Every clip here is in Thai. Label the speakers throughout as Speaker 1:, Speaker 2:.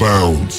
Speaker 1: bounds.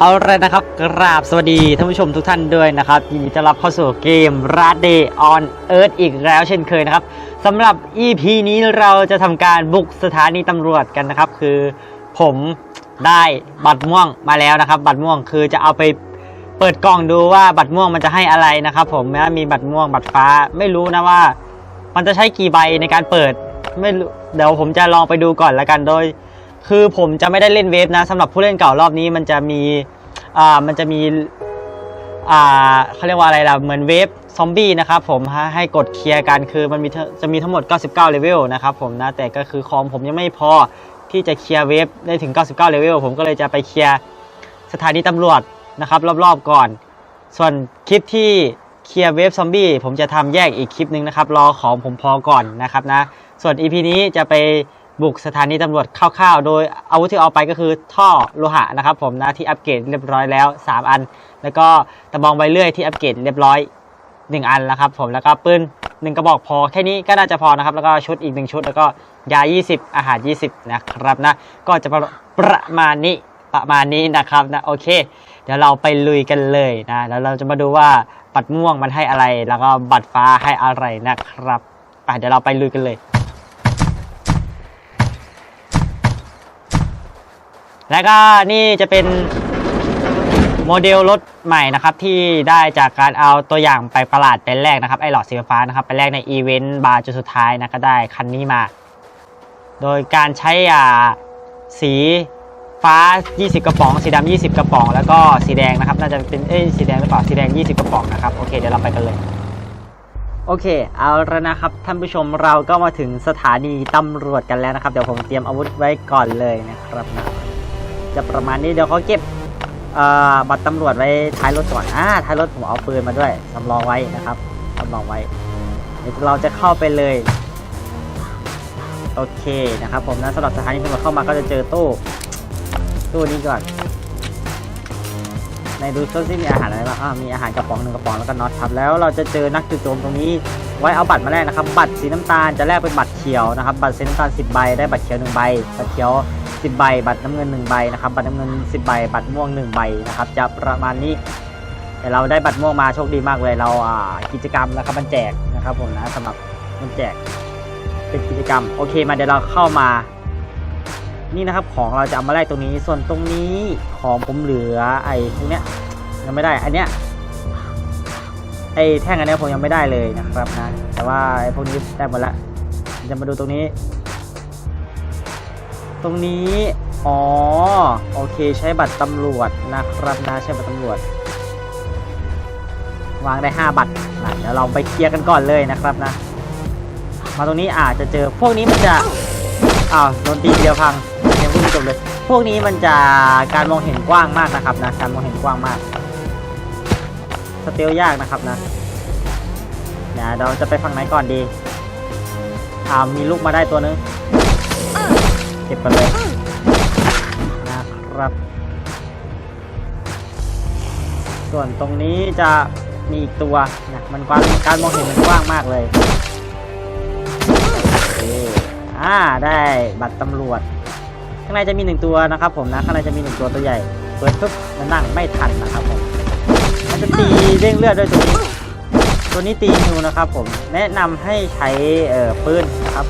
Speaker 2: เอาเลยนะครับกราบสวัสดีท่านผู้ชมทุกท่านด้วยนะครับยินดีต้อนรับเข้าสู่เกม r a d Day on Earth อีกแล้วเช่นเคยนะครับสำหรับ EP นี้เราจะทำการบุกสถานีตำรวจกันนะครับ คือผมได้บัตรม่วงมาแล้วนะครับ บัตรม่วงคือจะเอาไป เปิดกล่องดูว่าบัตรม่วงมันจะให้อะไรนะครับ ผมนะมีบัตรม่วงบัตรฟ้า ไม่รู้นะว่า มันจะใช้กี่ใบในการเปิด ไม่รู้เดี๋ยวผมจะลองไปดูก่อนละกันโดย คือผมจะไม่ได้เล่นเวฟนะสำหรับผู้เล่นเก่ารอบนี้มันจะมีอ่ามันจะมีอ่าเขาเรียกว่าอะไรล่ะเหมือนเวฟซอมบี้นะครับผมให้ให้กดเคลียร์กันคือมันมีจะมีทั้งหมด 99เลเวลนะครับผมนะแต่ก็คือคอมผมยังไม่พอที่จะเคลียร์เวฟได้ถึง 99เลเวลผมก็เลยจะไปเคลียร์สถานีตำรวจ นะครับ รอบๆก่อน ส่วนคลิปที่เคลียร์เวฟซอมบี้ผมจะทำแยกอีกคลิปหนึ่งนะครับ รอของผมพอก่อนนะครับนะ ส่วน EP นี้จะไปบุกสถานีตำรวจคร่าวๆ โดยอาวุธที่เอาไปก็คือท่อโลหะนะครับ ผมนะที่อัปเกรดเรียบร้อยแล้ว 3 อัน แล้วก็ตะบองใบเลื่อยที่อัปเกรดเรียบร้อย 1 อันแล้วครับ ผมแล้วก็ปืน1กระบอกพอแค่นี้ก็น่าจะพอนะครับ แล้วก็ชุดอีก1ชุดแล้วก็ยา 20 อาหาร 20 นะครับนะ ก็จะประประมาณนี้ประมาณนี้นะครับนะโอเค เดี๋ยวเราไปลุยกันเลยนะ แล้วเราจะมาดูว่าบัตรม่วงมันให้อะไร แล้วก็บัตรฟ้าให้อะไรนะครับไปเดี๋ยวเราไปลุยกันเลยแล้วก็นี่จะเป็นโมเดลรถใหม่นะครับที่ได้จากการเอาตัวอย่างไปประหลาดเป็นแรกนะครับไอหลอดสีฟ้านะครับไปแรกในอีเวนต์บาร์จุดสุดท้ายนะก็ได้คันนี้มา โดยการใช้อ่าสี ฟ้า 20 กระป๋อง สีดำ20 กระป๋อง แล้วก็สีแดงนะครับ น่าจะเป็น เอ้ย สีแดงหรือเปล่า สีแดง 20 กระป๋องนะครับ โอเค เดี๋ยวเราไปกันเลย โอเค เอาละนะครับ ท่านผู้ชม เราก็มาถึงสถานีตำรวจกันแล้วนะครับ เดี๋ยวผมเตรียมอาวุธไว้ก่อนเลยนะครับนะจะประมาณนี้ เดี๋ยวเขาเก็บบัตรตำรวจไว้ท้ายรถก่อนอ่าท้ายรถผมเอาปืนมาด้วยสำรองไว้นะครับสำรองไว้ เดี๋ยวเราจะเข้าไปเลย โอเคนะครับ ผมนะสำหรับสถานีตำรวจเข้ามาก็จะเจอตู้ ตู้นี้ก่อน ในดูช่วที่มีอาหารอะไรบ้างอ่ามีอาหารกระป๋องหนึ่งกระป๋องแล้วก็น็อตครับ แล้วเราจะเจอนักจุดโจมตรงนี้ ไว้เอาบัตรมาแลกนะครับ บัตรสีน้ำตาลจะแลกเป็นบัตรเขียวนะครับ บัตรสีน้ำตาล10ใบ ได้บัตรเขียว1ใบ บัตรเขียว10ใบ บัตรน้ำเงิน1ใบนะครับ บัตรน้ำเงิน10ใบ บัตรม่วง1ใบนะครับ จะประมาณนี้แต่เราได้บัตรม่วงมาโชคดีมากเลยเราอ่ากิจกรรมนะครับมันแจกนะครับผมนะสำหรับมันแจกเป็นกิจกรรมโอเคมาเดี๋ยวเราเข้ามา นี่นะครับของเราจะเอามาแลกตรงนี้ส่วนตรงนี้ของผมเหลือไอ้พวกเนี้ยยังไม่ได้อันเนี้ยไอ้แท่งอันเนี้ยผมยังไม่ได้เลยนะครับนะแต่ว่าไอ้พวกนี้ได้หมดละจะมาดูตรงนี้ ตรงนี้อ๋อโอเคใช้บัตรตำรวจนะครับนะใช้บัตรตำรวจ วางได้ 5 บัตรนะเดี๋ยวเราไปเคลียร์กันก่อนเลยนะครับนะ มาตรงนี้อาจจะเจอพวกนี้มันจะอ้าวโดนตีเดียวพัง ดไม่จบเลย พวกนี้มันจะการมองเห็นกว้างมากนะครับนะ การมองเห็นกว้างมาก สเตลยากนะครับนะเดี๋ยวเราจะไปฝั่งไหนก่อนดีอ่ามีลูกมาได้ตัวนึง เก็บไปเลยนะครับ ส่วนตรงนี้จะมีอีกตัวนะมันกว้างการมองเห็นมันกว้างมากเลยโอเคอ่าได้บัตรตำรวจ ข้างในจะมีหนึ่งตัวนะครับผมนะข้างในจะมีหนึ่งตัวตัวใหญ่เปิดปุ๊บมันนั่งไม่ทันนะครับผมมันจะตีเร่งเลือดด้วยตัวนี้ ตัวนี้ตีนิวนะครับผมแนะนำให้ใช้เอ่อปืนนะครับ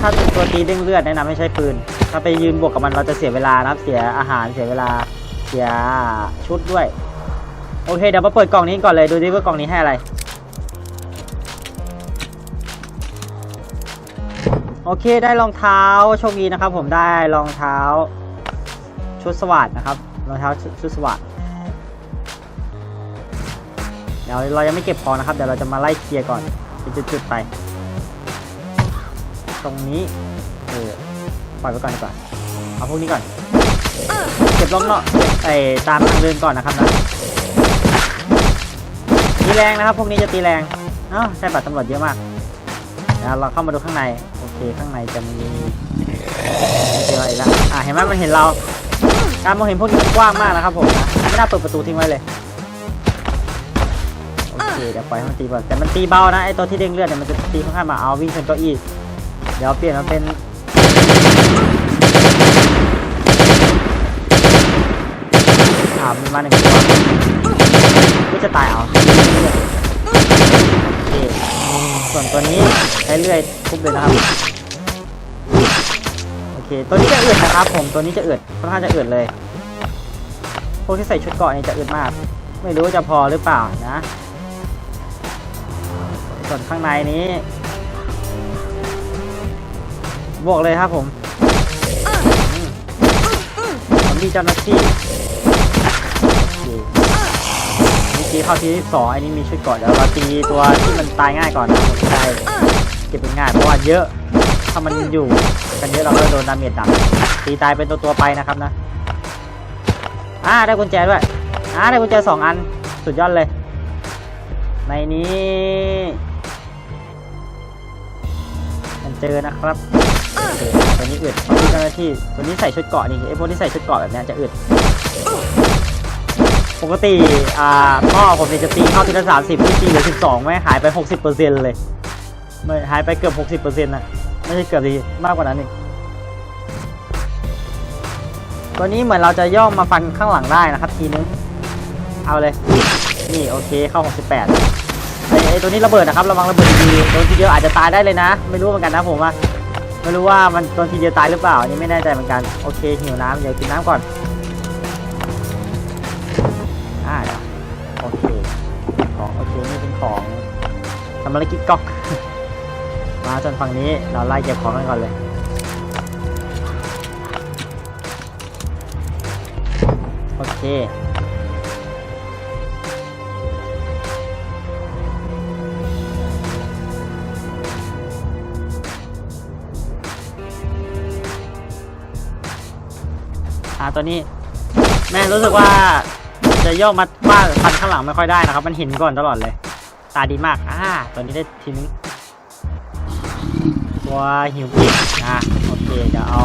Speaker 2: ถ้าตัวตีเด้งเลือดแนะนำให้ใช้ปืน ถ้าไปยืนบวกกับมันเราจะเสียเวลานะครับ เสียอาหารเสียเวลาเสียชุดด้วยโอเคเดี๋ยวมาเปิดกล่องนี้ก่อนเลยดูดิว่ากล่องนี้ให้อะไร โอเคได้รองเท้าโชคดีนะครับ ผมได้รองเท้า ชุดสวัสดนะครับรองเท้าชุดชุดสวัสดเดี๋ยวเรายังไม่เก็บขอนะครับเดี๋ยวเราจะมาไล่เคลียร์ก่อนเป็นจุดๆไป ตรงนี้เออปล่อยไว้ก่อนดีกว่าเอาพวกนี้ก่อนเก็บล้อมเนาะไอ้ตามทางเดินก่อนนะครับนะตีแรงนะครับพวกนี้จะตีแรงเอ้าใช่บัตรตำรวจเยอะมาก เดี๋ยวเราเข้ามาดูข้างในโอเคข้างในจะมีเจออะไรแล้วอ่าเห็นไหมมันเห็นเรา การมองเห็นพวกนี้กว้างมากนะครับผมนะไม่น่าเปิดประตูทิ้งไว้เลยโอเคเดี๋ยวปล่อยให้มันตีก่อนแต่มันตีเบานะไอตัวที่เด้งเลือดเนี่ยมันจะตีค่อนข้างมาเอาวิ่งชนเก้าอี้เดี๋ยวเปลี่ยนมาเป็นอ่ามีมาหนึ่งตัวก็จะตายเอา ส่วนตัวนี้ใช้เลื่อยทุบเลยนะครับโอเคตัวนี้จะอึดนะครับผมตัวนี้จะอึดค่อนข้างจะอึดเลย พวกที่ใส่ชุดเกราะนี่จะอึดมาก ไม่รู้จะพอหรือเปล่านะส่วนข้างในนี้บวกเลยครับผมผมมีเจ้าหน้าที่โอเคนี่ตีเข้าทีที่สองอันนี้มีชุดเกราะเดี๋ยวเราตีตัวที่มันตายง่ายก่อนนะ เก็บเป็นง่ายเพราะว่าเยอะ ถ้ามันอยู่กันเยอะเราก็โดนดาเมจดักตีตายเป็นตัวตัวไปนะครับนะอ่าได้กุญแจด้วยอ่าได้กุญแจสองอันสุดยอดเลย ในนี้มันเจอนะครับตัวนี้อึดตัวนี้เจ้าหน้าที่ตัวนี้ใส่ชุดเกาะนี่ไอ้พวกที่ใส่ชุดเกาะแบบนี้จะอึดปกติ อ่าพ่อผมเนี่ยจะตีเข้าทีละสามสิบที่ตีเหลือสิบสองไม่หายไปหกสิบเปอร์เซ็นต์เลย ไม่หายไปเกือบหกสิบเปอร์เซ็นต์นะไม่ใช่เกือบดีมากกว่านั้นอีกตัวนี้เหมือนเราจะย่องมาฟันข้างหลังได้นะครับทีนึง เอาเลย นี่โอเคเข้า 68ไอ้ไอ้ตัวนี้ระเบิดนะครับระวังระเบิดดีโดนทีเดียวอาจจะตายได้เลยนะ ไม่รู้เหมือนกันนะผมว่าไม่รู้ว่ามันโดนทีเดียวตายหรือเปล่าอันนี้ไม่แน่ใจเหมือนกันโอเคหิวน้ำเดี๋ยวกินน้ำก่อนอ่าโอเคของโอเคนี่เป็นของทำภารกิจก๊อก มาจนฝั่งนี้เราไล่เก็บของกันก่อนเลย โอเคอ่าตัวนี้ แม่รู้สึกว่าจะโยกมาว่าฟันข้างหลังไม่ค่อยได้นะครับ มันห็นก่อนตลอดเลย ตาดีมาก อ่า ตัวนี้ได้ทีนึง ตัวหิวปิดนะโอเคเดี๋ยวเอา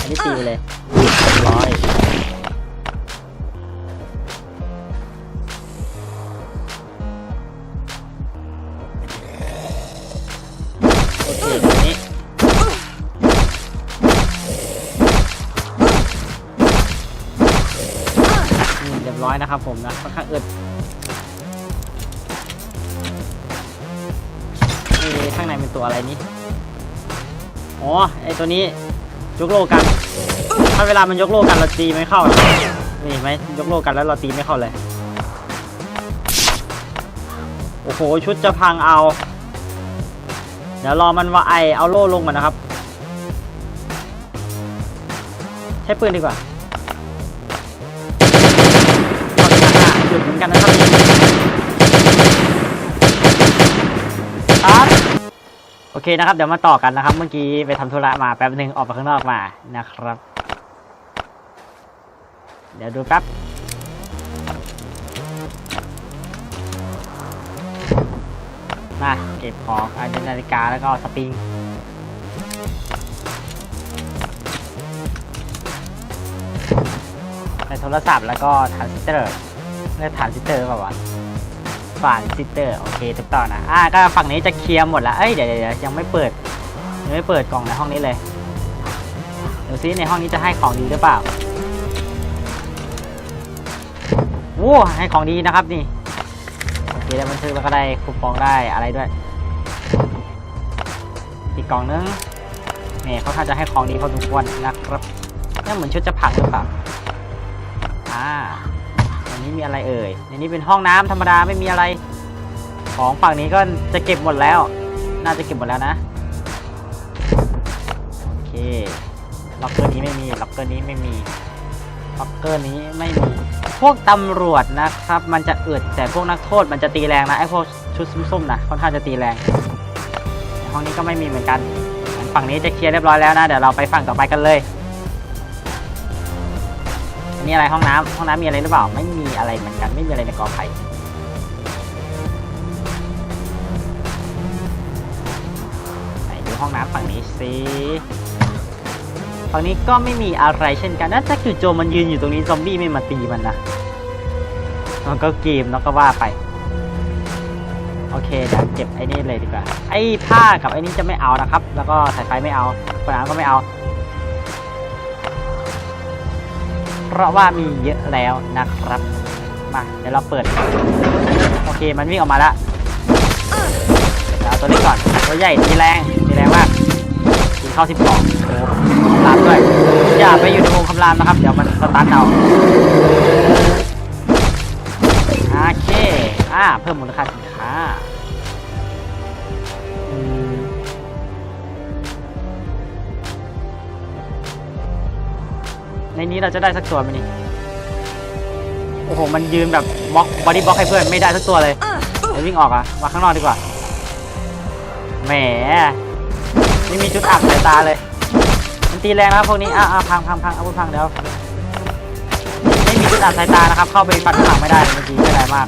Speaker 2: อันนี้ตีไปเลยเรียบร้อยโอเคแบบนี้เรียบร้อยนะครับผมนะค่อนข้างอึดนี่ข้างในเป็นตัวอะไรนี่ อ๋อไอตัวนี้ยกโลกัน ถ้าเวลามันยกโลกันเราตีไม่เข้านะนี่ไหมยกโลกันแล้วเราตีไม่เข้าเลยโอ้โหชุดจะพังเอา เดี๋ยวรอมันว่าไอเอาโล่ลงมานะครับ ใช้ปืนดีกว่าเอาดีนะหยุดเหมือนกันนะครับครับ โอเคนะครับ เดี๋ยวมาต่อกันนะครับ เมื่อกี้ไปทำธุระมาแป๊บหนึ่งออกไปข้างนอกมานะครับ เดี๋ยวดูแป๊บมาเก็บของอันนี้นาฬิกาแล้วก็สปริงในโทรศัพท์แล้วก็ทรานซิสเตอร์เรียกทรานซิสเตอร์เปล่าวะ ฝานซิเตอร์โอเคถูกต้องนะอ่าก็ฝั่งนี้จะเคลียร์หมดแล้วเอ้ยเดี๋ยวเดี๋ยวยังไม่เปิดยังไม่เปิดกล่องในห้องนี้เลยดูซิในห้องนี้จะให้ของดีหรือเปล่าโอ้ให้ของดีนะครับนี่โอเคได้บันทึกแล้วก็ได้คูปองได้อะไรด้วยอีกกล่องนึงเนี่ยเขาท่าจะให้ของดีพอสมควรนะครับนี่เหมือนชุดจะพังหรือเปล่าอ่า นนี้มีอะไรเอ่ย ในนี้เป็นห้องน้ำธรรมดาไม่มีอะไร ของฝั่งนี้ก็จะเก็บหมดแล้ว น่าจะเก็บหมดแล้วนะ โอเค ล็อกเกอร์นี้ไม่มี ล็อกเกอร์นี้ไม่มี ล็อกเกอร์นี้ไม่มี พวกตำรวจนะครับ มันจะอึดแต่พวกนักโทษมันจะตีแรงนะไอ้พวกชุดส้มๆนะค่อนข้างจะตีแรง ห้องนี้ก็ไม่มีเหมือนกัน ฝั่งนี้จะเคลียร์เรียบร้อยแล้วนะ เดี๋ยวเราไปฝั่งต่อไปกันเลย นนี้อะไรห้องน้ำห้องน้ำมีอะไรหรือเปล่า ไม่มีอะไรเหมือนกัน ไม่มีอะไรในกอไผ่ไหนดูห้องน้ำฝั่งนี้สิฝั่งนี้ก็ไม่มีอะไรเช่นกันน่าจะจู่โจมมันยืนอยู่ตรงนี้ซอมบี้ไม่มาตีมันนะมันก็เกมเนาะก็ว่าไป โอเคเดี๋ยวเก็บไอ้นี่เลยดีกว่า ไอ้ผ้ากับไอ้นี่จะไม่เอานะครับ แล้วก็สายไฟไม่เอาฝาน้ำก็ไม่เอา เพราะว่ามีเยอะแล้วนะครับ มาเดี๋ยวเราเปิด โอเคมันวิ่งออกมาแล้วเดี๋ยวเอาตัวนี้ก่อน ตัวใหญ่ทีแรงทีแรงมากทีเข้า 12โอ้โหคำรามด้วย อย่าไปอยู่ในวงคำรามนะครับ เดี๋ยวมันสตาร์ทเอาโอเค อ่า เพิ่มมูลค่าสินค้า ในนี้เราจะได้สักตัวไหมนี่ โอ้โห มันยืนแบบบล็อกบอดี้บล็อกให้เพื่อนไม่ได้สักตัวเลยเดี๋ยววิ่งออกอะมาข้างนอกดีกว่า แหม ไม่มีจุดอับสายตาเลย มันตีแรงนะครับพวกนี้ อะพังพังพังเอาพังเดี๋ยว ไม่มีจุดอับสายตานะครับ เข้าไปฟันข้างหลังไม่ได้เมื่อกี้ไม่ได้มาก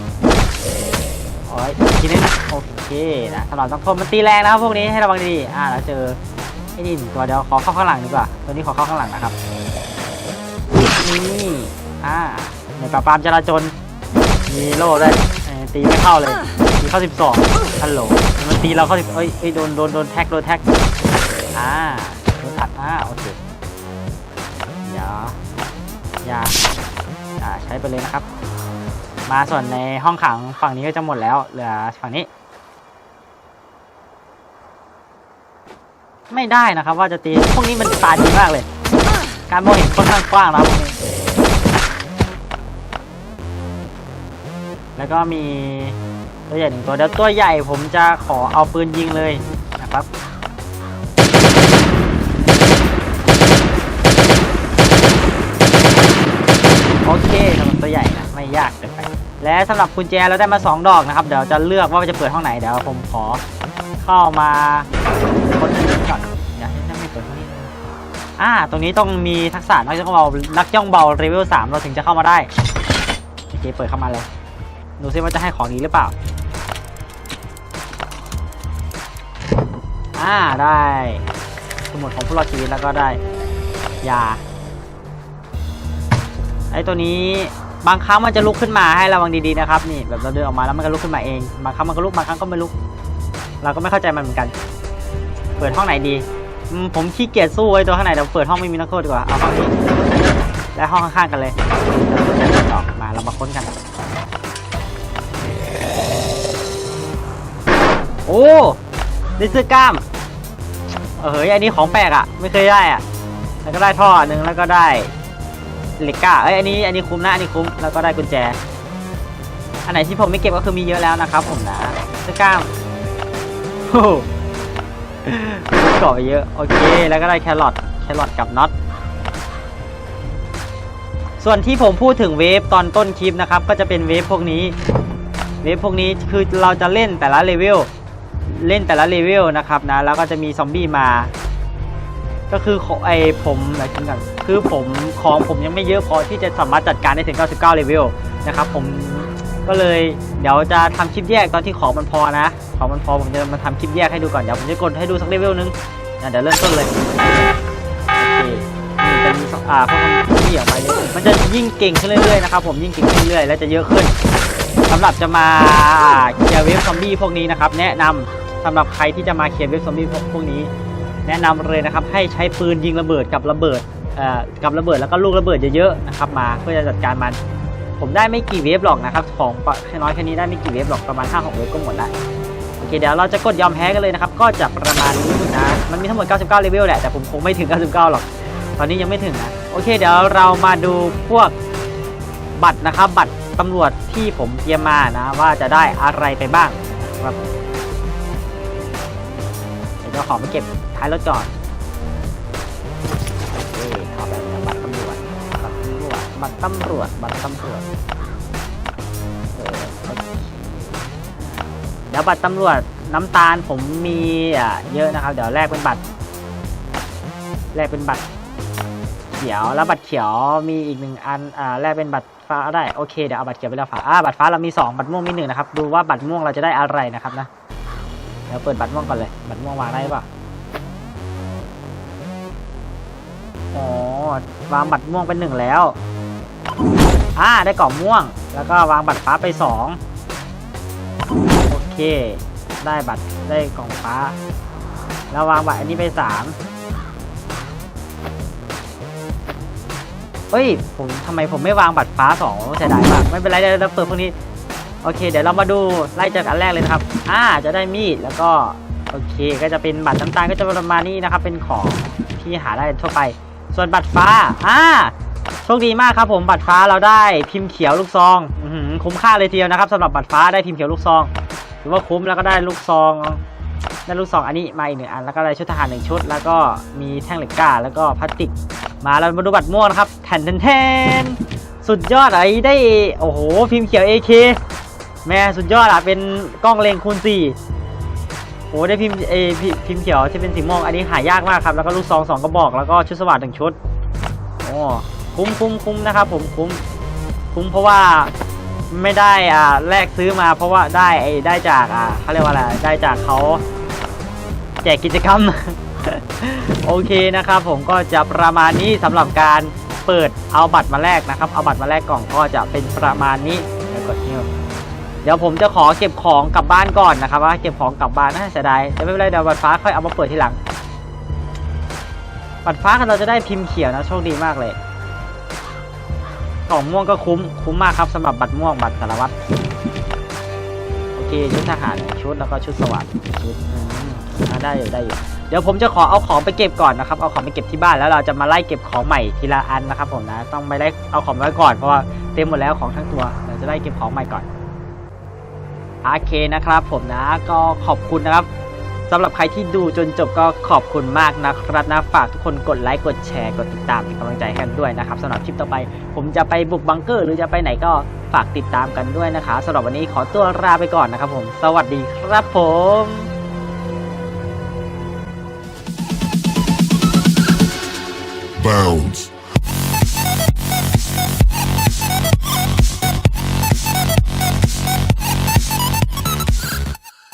Speaker 2: โอ้ยทีนี้นะโอเคนะสำหรับต้องทนมันตีแรงนะครับพวกนี้ให้ระวังดีๆอ่าแล้วเจอไอ้นี่ตัวเดี๋ยวขอเข้าข้างหลังดีกว่า ตัวนี้ขอเข้าข้างหลังนะครับ นี่อ่าในปราบปรามจราจรมีโล่ด้วยตีไม่เข้าเลยตีเข้า 12ฮัลโหลมันตีเราเข้าสิบเอ้ยเอ้ยโดนโดนโดนแท็กโดนแท็กอ่าโดนตัดอ่าโอเคเดี๋ยวอย่าอ่าใช้ไปเลยนะครับ มาส่วนในห้องขังฝั่งนี้ก็จะหมดแล้วเหลือฝั่งนี้ ไม่ได้นะครับ ว่าจะตีพวกนี้มันตาดีมากเลย การมองเห็นค่อนข้างกว้างนะครับพวกนี้แล้วก็มีตัวใหญ่หนึ่งตัวเดี๋ยวตัวใหญ่ผมจะขอเอาปืนยิงเลยนะครับโอเคสำหรับตัวใหญ่นะไม่ยากเกินไปและสำหรับกุญแจเราได้มา 2 ดอกนะครับ เดี๋ยวจะเลือกว่าจะเปิดห้องไหนเดี๋ยวผมขอเข้ามาคนนี้ก่อน อ่า ตรงนี้ต้องมีทักษะนักย่องเบา นักย่องเบาเลเวล3เราถึงจะเข้ามาได้โอเคเปิดเข้ามาเลยดูซิว่าจะให้ของดีหรือเปล่า อ่าได้สมุดของผู้รอดชีวิตแล้วก็ได้ยาไอ้ตัวนี้บางครั้งมันจะลุกขึ้นมาให้ระวังดีๆนะครับนี่แบบเราเดินออกมาแล้วมันก็ลุกขึ้นมาเองบางครั้งมันก็ลุกบางครั้งก็ไม่ลุก เราก็ไม่เข้าใจมันเหมือนกัน เปิดห้องไหนดี อืมผมขี้เกียจสู้ไอ้ตัวข้างในเดี๋ยวเปิดห้องไม่มีนักโทษดีกว่าเอาห้องนี้และห้องข้างๆกันเลยออกมาเรามาค้นกัน โอ้ได้เสื้อกล้ามเออเฮ้ยอันนี้ของแปลกอะ่ะ ไม่เคยได้อะ่ะ แล้วก็ได้ท่อหนึ่งแล้วก็ได้เหล็กก้าเอ้ยอันนี้อันนี้คุ้มนะอันนี้คุ้มแล้วก็ได้กุญแจ อันไหนที่ผมไม่เก็บก็คือมีเยอะแล้วนะครับผมนะเสื้อกล้ามโอ้ เกาะไปเยอะ โอเค แล้วก็ได้แครอทแครอทกับน็อตส่วนที่ผมพูดถึงเวฟตอนต้นคลิปนะครับ ก็จะเป็นเวฟพวกนี้ เวฟพวกนี้คือเราจะเล่นแต่ละเลเวลเล่นแต่ละเลเวลนะครับนะแล้วก็จะมีซอมบี้มา ก็คือไอผมหมายถึงกันคือผมของผมยังไม่เยอะพอที่จะสามารถจัดการได้ถึง 99 เลเวลนะครับผม ก็เลยเดี๋ยวจะทำคลิปแยกตอนที่ของมันพอนะ ของมันพอผมจะมาทำคลิปแยกให้ดูก่อน เดี๋ยวผมจะกดให้ดูสักเลเวลนึงเดี๋ยวเริ่มต้นเลยนี่จะมีอ่าพวกมันที่ออกมาเยมันจะยิ่งเก่งขึ้นเรื่อยๆนะครับผมยิ่งเก่งขึ้นเรื่อยๆและจะเยอะขึ้นสำหรับจะมาเคลียร์เวฟซอมบี้พวกนี้นะครับแนะนำสำหรับใครที่จะมาเคลียร์เวฟซอมบี้พวกพวกนี้ แนะนำเลยนะครับให้ใช้ปืนยิงระเบิดกับระเบิดเอ่อกับระเบิดแล้วก็ลูกระเบิดเยอะๆนะครับมาเพื่อจะจัดการมัน ผมได้ไม่กี่เวฟหรอกนะครับของแค่น้อยแค่นี้ได้ไม่กี่เวฟหรอกประมาณ5-6เวฟก็หมดละโอเคเดี๋ยวเราจะกดยอมแพ้กันเลยนะครับ ก็จะประมาณนี้นะมันมีทั้งหมด 99 เลเวลแหละ แต่ผมคงไม่ถึง 99 หรอก ตอนนี้ยังไม่ถึงนะ โอเค เดี๋ยวเรามาดูพวกบัตรนะครับ บัตรตำรวจที่ผมเตรียมมานะ ว่าจะได้อะไรไปบ้างครับเดี๋ยวของไปเก็บท้ายรถก่อน บัตรตำรวจ บัตรตำรวจเดี๋ยวบัตรตำรวจน้ำตาลผมมีอะเยอะนะครับ เดี๋ยวแลกเป็นบัตร แลกเป็นบัตรเขียวแล้วบัตรเขียวมีอีกหนึ่งอันอ่าแลกเป็นบัตรฟ้าได้โอเคเดี๋ยวเอาบัตรเขียวไปแล้วฝาอ่าบัตรฟ้าเรามีสองบัตรม่วงมีหนึ่งนะครับดูว่าบัตรม่วงเราจะได้อะไรนะครับนะเดี๋ยวเปิดบัตรม่วงก่อนเลย บัตรม่วงวางได้หรือเปล่าอ๋อวางบัตรม่วงเป็นหนึ่งแล้ว อ่าได้กล่องม่วง แล้วก็วางบัตรฟ้าไปสองโอเค ได้บัตรได้กล่องฟ้า แล้ววางบัตรอันนี้ไปสามเฮ้ย ผมทำไมผมไม่วางบัตรฟ้าสองเสียดายมากไม่เป็นไรเดี๋ยวเราเปิดพวกนี้ โอเค เดี๋ยวเรามาดูไล่จากอันแรกเลยนะครับ อ่า จะได้มีดแล้วก็โอเค ก็จะเป็นบัตรน้ำตาลก็จะประมาณนี้นะครับ เป็นของที่หาได้ทั่วไป ส่วนบัตรฟ้า อ่า คดีมากครับผมบัตรฟ้าเราได้พิมพ์เขียวลูกซองอคุ้มค่าเลยทีเดียวนะครับสำหรับบัตรฟ้าได้พิมพ์เขียวลูกซองถือว่าคุ้มแล้วก็ได้ลูกซองได้ลูกซองอันนี้มาอีกหนึ่งอันแล้วก็ได้ชุดทหารหนึ่งชุด แล้วก็มีแท่งเหล็กก้าแล้วก็พลาสติก มาเรามาดูบัตรม่วงนะครับแทนแทนแทนสุดยอดไอ้ได้โอ้โหพิมพ์เขียว AK แม่สุดยอดอะเป็นกล้องเลงคูณ4โอ้ได้พิมพ์เอพิพิมพ์เขียวที่เป็นสีม่วงอันนี้หายากมากครับแล้วก็ลูกซองสองกระบอกแล้วก็ชุดสวัสดหนึ่งชุดโอ้ คุ้มคุ้มคุ้มนะครับผมคุ้มคุ้มเพราะว่าไม่ได้อ่าแลกซื้อมาเพราะว่าได้ไอ้ได้จากอ่าเขาเรียกว่าอะไรได้จากเขาแจกกิจกรรม โอเคนะครับผมก็จะประมาณนี้สำหรับการเปิดเอาบัตรมาแลกนะครับ เอาบัตรมาแลกกล่องก็จะเป็นประมาณนี้เดี๋ยวกดนิ้วเดี๋ยวผมจะขอเก็บของกลับบ้านก่อนนะครับว่าเก็บของกลับบ้านน่าเสียดายแต่ไม่เป็นไรเดี๋ยวบัตรฟ้าค่อยเอามาเปิดทีหลัง บัตรฟ้าเราจะได้พิมพ์เขียวนะโชคดีมากเลย กล่องม่วงก็คุ้มคุ้มมากครับสำหรับบัตรม่วงบัตรสารวัตรโอเคชุดทหารชุดแล้วก็ชุดสวัสดิ์ชุดได้อยู่ได้อยู่เดี๋ยวผมจะขอเอาของไปเก็บก่อนนะครับเอาของไปเก็บที่บ้านแล้วเราจะมาไล่เก็บของใหม่ทีละอันนะครับ ผมนะต้องไปไล่เอาของไว้ก่อนเพราะว่าเต็มหมดแล้วของทั้งตัวเราจะไล่เก็บของใหม่ก่อนโอเคนะครับ ผมนะก็ขอบคุณนะครับ สำหรับใครที่ดูจนจบก็ขอบคุณมากนะครับนะฝากทุกคนกดไลค์กดแชร์กดติดตามเป็นกำลังใจให้ด้วยนะครับสำหรับคลิปต่อไป ผมจะไปบุกบังเกอร์ หรือจะไปไหนก็ฝากติดตามกันด้วยนะคะสำหรับวันนี้ขอตัวลาไปก่อนนะครับผม สวัสดีครับผม
Speaker 1: Bounds.